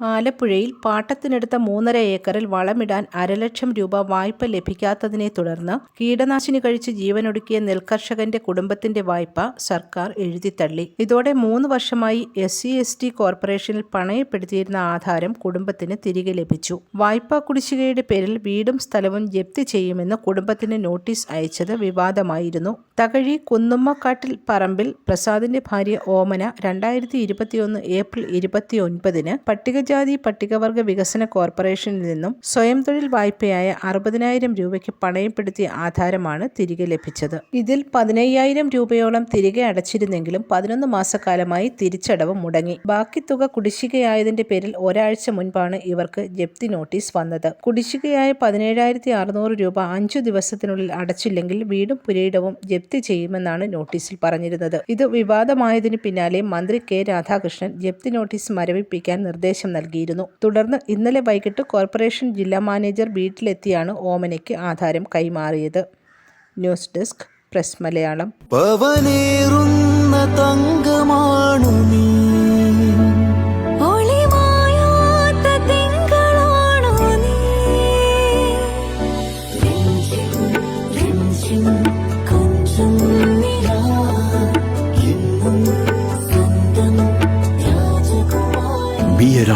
ആലപ്പുഴയിൽ പാട്ടത്തിനെടുത്ത മൂന്നര ഏക്കറിൽ വളമിടാൻ അരലക്ഷം രൂപ വായ്പ ലഭിക്കാത്തതിനെ തുടർന്ന് കീടനാശിനി കഴിച്ച് ജീവനൊടുക്കിയ നെൽകർഷകന്റെ കുടുംബത്തിന്റെ വായ്പ സർക്കാർ എഴുതിത്തള്ളി. ഇതോടെ മൂന്ന് വർഷമായി എസ് സി എസ് ടി കോർപ്പറേഷനിൽ പണയപ്പെടുത്തിയിരുന്ന ആധാരം കുടുംബത്തിന് തിരികെ ലഭിച്ചു. വായ്പാ കുടിശ്ശികയുടെ പേരിൽ വീടും സ്ഥലവും ജപ്തി ചെയ്യുമെന്ന് കുടുംബത്തിന് നോട്ടീസ് അയച്ചത് വിവാദമായിരുന്നു. തകഴി കുന്നുമ്മക്കാട്ടിൽ പറമ്പിൽ പ്രസാദിന്റെ ഭാര്യ ഓമന രണ്ടായിരത്തി ഇരുപത്തിയൊന്ന് ഏപ്രിൽ ഇരുപത്തിയൊൻപതിന് പട്ടികജാതി പട്ടികവർഗ വികസന കോർപ്പറേഷനിൽ നിന്നും സ്വയം തൊഴിൽ വായ്പയായ അറുപതിനായിരം രൂപയ്ക്ക് പണയപ്പെടുത്തിയ ആധാരമാണ് തിരികെ ലഭിച്ചത്. ഇതിൽ പതിനയ്യായിരം രൂപയോളം തിരികെ അടച്ചിരുന്നെങ്കിലും പതിനൊന്ന് മാസക്കാലമായി തിരിച്ചടവ് മുടങ്ങി. ബാക്കി തുക കുടിശ്ശികയായതിന്റെ പേരിൽ ഒരാഴ്ച മുൻപാണ് ഇവർക്ക് ജപ്തി നോട്ടീസ് വന്നത്. കുടിശ്ശികയായ പതിനേഴായിരത്തി അറുന്നൂറ് രൂപ അഞ്ചു ദിവസത്തിനുള്ളിൽ അടച്ചില്ലെങ്കിൽ വീടും പുരയിടവും ജപ്തി ചെയ്യുമെന്നാണ് നോട്ടീസിൽ പറഞ്ഞിരുന്നത്. ഇത് വിവാദമായതിനു പിന്നാലെ മന്ത്രി കെ രാധാകൃഷ്ണൻ ജപ്തി നോട്ടീസ് മരവിപ്പിക്കാൻ നിർദ്ദേശം നൽകിയിരുന്നു. തുടർന്ന് ഇന്നലെ വൈകിട്ട് കോർപ്പറേഷൻ ജില്ലാ മാനേജർ വീട്ടിലെത്തിയാണ് ഓമനയ്ക്ക് ആധാരം കൈമാറിയത്. News desk press Malayalam. തങ്കമാണു നീ. ഒളിമായാത്ത